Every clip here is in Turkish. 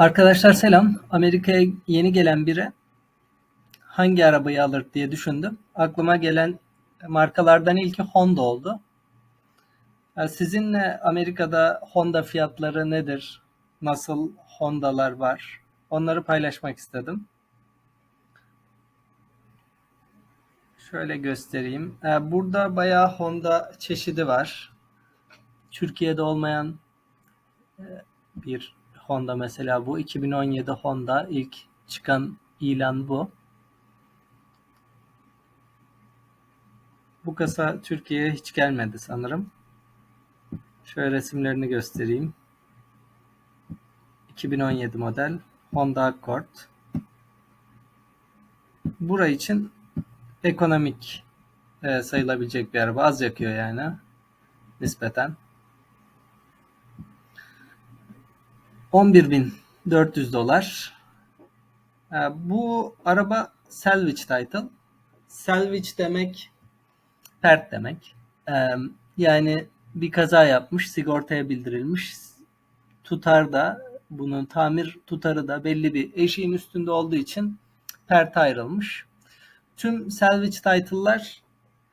Arkadaşlar selam. Amerika'ya yeni gelen biri hangi arabayı alır diye düşündüm. Aklıma gelen markalardan ilki Honda oldu. Sizinle Amerika'da Honda fiyatları nedir? Nasıl Honda'lar var? Onları paylaşmak istedim. Şöyle göstereyim. Burada bayağı Honda çeşidi var. Türkiye'de olmayan e, bir Honda mesela bu. 2017 Honda ilk çıkan ilan bu. Bu kasa Türkiye'ye hiç gelmedi sanırım. Şöyle resimlerini göstereyim. 2017 model Honda Accord. Bura için ekonomik e, sayılabilecek bir araba. Az yakıyor yani nispeten. 11.400 dolar. E, bu araba salvage title. Salvage demek pert demek. E, yani bir kaza yapmış, sigortaya bildirilmiş. Tutar da bunun tamir tutarı da belli bir eşiğin üstünde olduğu için pert ayrılmış. Tüm salvage title'lar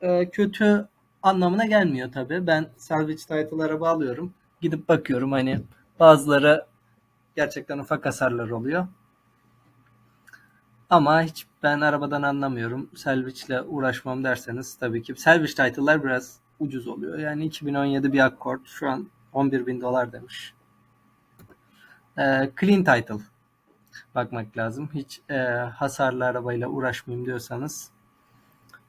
e, kötü anlamına gelmiyor tabi. Ben salvage title araba alıyorum. Gidip bakıyorum hani bazıları gerçekten ufak hasarlar oluyor. Ama hiç ben arabadan anlamıyorum. Salvage ile uğraşmam derseniz tabii ki. Salvage title'lar biraz ucuz oluyor. Yani 2017 bir Accord şu an 11 bin dolar demiş. Ee, clean title bakmak lazım. Hiç e, hasarlı arabayla uğraşmayayım diyorsanız.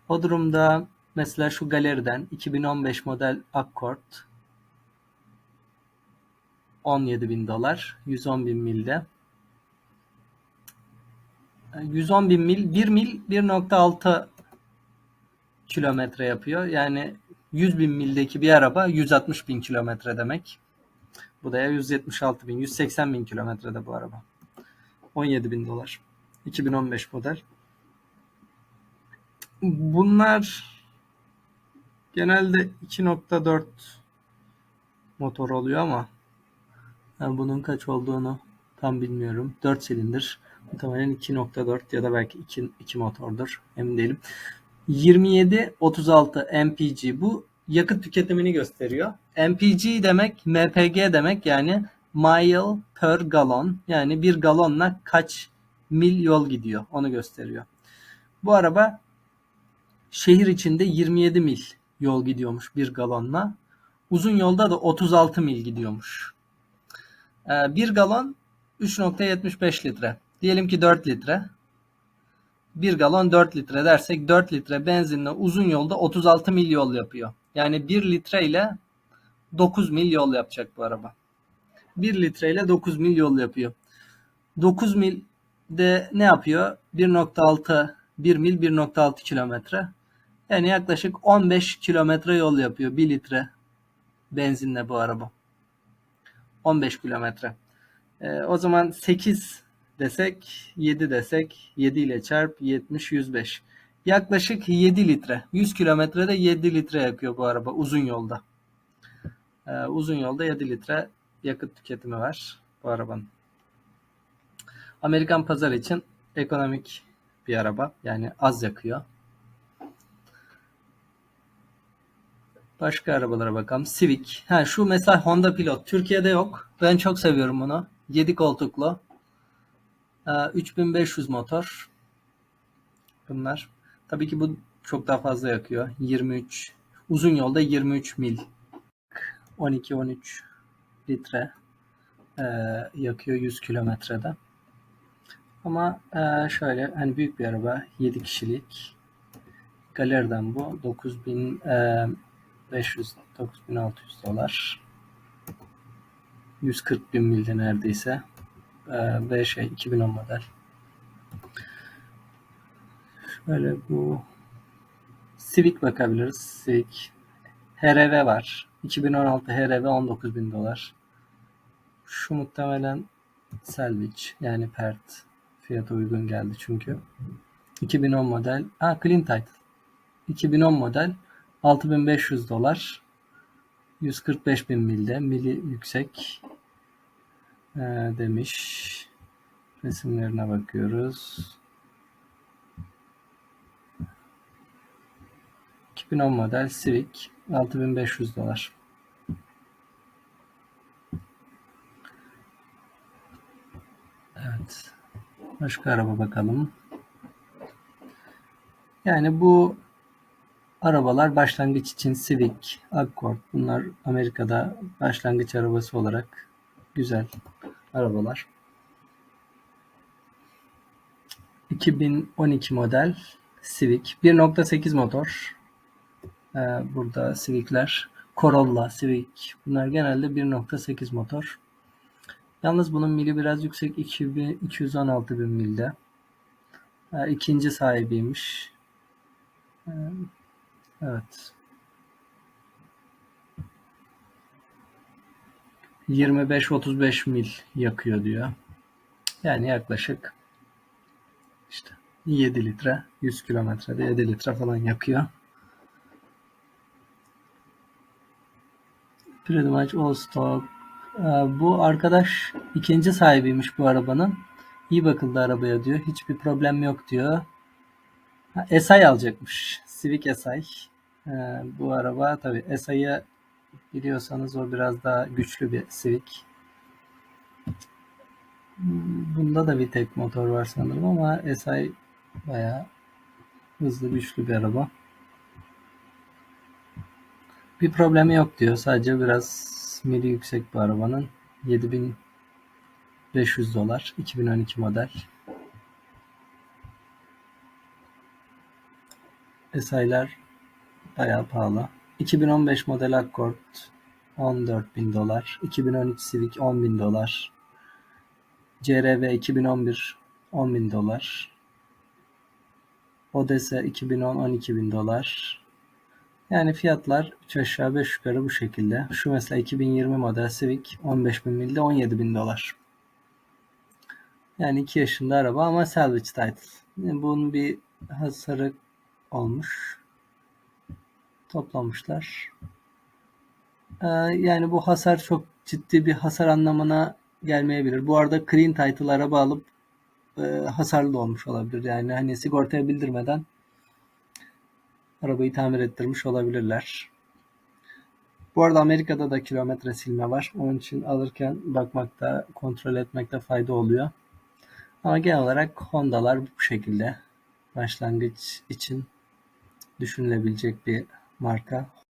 O durumda mesela şu galeriden 2015 model Accord 17 bin dolar 110 bin milde 110 bin mil 1 mil 1.6 kilometre yapıyor. Yani 100 bin mildeki bir araba 160 bin kilometre demek. Bu da ya 176 bin 180 bin kilometrede bu araba. 17 bin dolar. 2015 model. Bunlar genelde 2.4 motor oluyor ama ben bunun kaç olduğunu tam bilmiyorum. 4 silindir. Muhtemelen 2.4 ya da belki 2, 2 motordur. Emin değilim. 27-36 MPG. Bu yakıt tüketimini gösteriyor. MPG demek MPG demek yani mile per gallon. Yani bir galonla kaç mil yol gidiyor. Onu gösteriyor. Bu araba şehir içinde 27 mil yol gidiyormuş bir galonla. Uzun yolda da 36 mil gidiyormuş. Ee, bir galon 3.75 litre. Diyelim ki 4 litre. 1 galon 4 litre dersek 4 litre benzinle uzun yolda 36 mil yol yapıyor. Yani 1 litre ile 9 mil yol yapacak bu araba. 1 litre ile 9 mil yol yapıyor. 9 mil de ne yapıyor? 1.6 1 mil 1.6 kilometre. Yani yaklaşık 15 kilometre yol yapıyor 1 litre benzinle bu araba. 15 kilometre. Ee, o zaman 8 desek 7 desek 7 ile çarp 70 105. Yaklaşık 7 litre. 100 kilometrede 7 litre yakıyor bu araba uzun yolda. Ee, uzun yolda 7 litre yakıt tüketimi var bu arabanın. Amerikan pazar için ekonomik bir araba. Yani az yakıyor. Başka arabalara bakalım. Civic. Ha şu mesela Honda Pilot. Türkiye'de yok. Ben çok seviyorum bunu. 7 koltuklu. 3500 motor. Bunlar. Tabii ki bu çok daha fazla yakıyor. 23. Uzun yolda 23 mil. 12-13 litre e, yakıyor 100 kilometrede. Ama e, şöyle hani büyük bir araba 7 kişilik. Galeriden bu 9500 9600 dolar. 140 bin milde neredeyse. Ee, ve şey 2010 model. Şöyle bu Civic bakabiliriz. Civic HRV var. 2016 HRV 19 bin dolar. Şu muhtemelen salvage yani pert fiyata uygun geldi çünkü. 2010 model. Ha clean title. 2010 model 6500 dolar. 145 bin milde. Mili yüksek. Ee, demiş. Resimlerine bakıyoruz. 2010 model Civic 6500 dolar. Evet. Başka araba bakalım. Yani bu arabalar başlangıç için Civic, Accord bunlar Amerika'da başlangıç arabası olarak güzel arabalar. 2012 model Civic 1.8 motor. Ee, burada Civic'ler Corolla, Civic bunlar genelde 1.8 motor. Yalnız bunun mili biraz yüksek 2000, 216 bin milde. Ee, ikinci sahibiymiş. Ee, evet. 25-35 mil yakıyor diyor. Yani yaklaşık işte 7 litre 100 kilometrede 7 litre falan yakıyor. Pretty much all stock. Ee, Bu arkadaş ikinci sahibiymiş bu arabanın. İyi bakıldı arabaya diyor. Hiçbir problem yok diyor. Ha, SI alacakmış. Civic SI. Ee, bu araba tabi SI'yi biliyorsanız o biraz daha güçlü bir Civic. Hmm, Bunda da bir tek motor var sanırım ama SI bayağı hızlı güçlü bir araba. Bir problemi yok diyor. Sadece biraz mili yüksek bu arabanın. 7500 dolar. 2012 model. SI'ler bayağı pahalı. 2015 model Accord 14.000 dolar. 2013 Civic 10.000 dolar. CRV 2011 10.000 dolar. Odessa 2010 12.000 dolar. Yani fiyatlar 3 aşağı 5 yukarı bu şekilde. Şu mesela 2020 model Civic 15.000 milde 17.000 dolar. Yani 2 yaşında araba ama salvage title. Bunun bir hasarı olmuş. Toplamışlar. Ee, yani bu hasar çok ciddi bir hasar anlamına gelmeyebilir. Bu arada clean title araba alıp e, hasarlı olmuş olabilir. Yani hani sigortaya bildirmeden arabayı tamir ettirmiş olabilirler. Bu arada Amerika'da da kilometre silme var. Onun için alırken bakmakta, kontrol etmekte fayda oluyor. Ama genel olarak Honda'lar bu şekilde başlangıç için düşünülebilecek bir marka.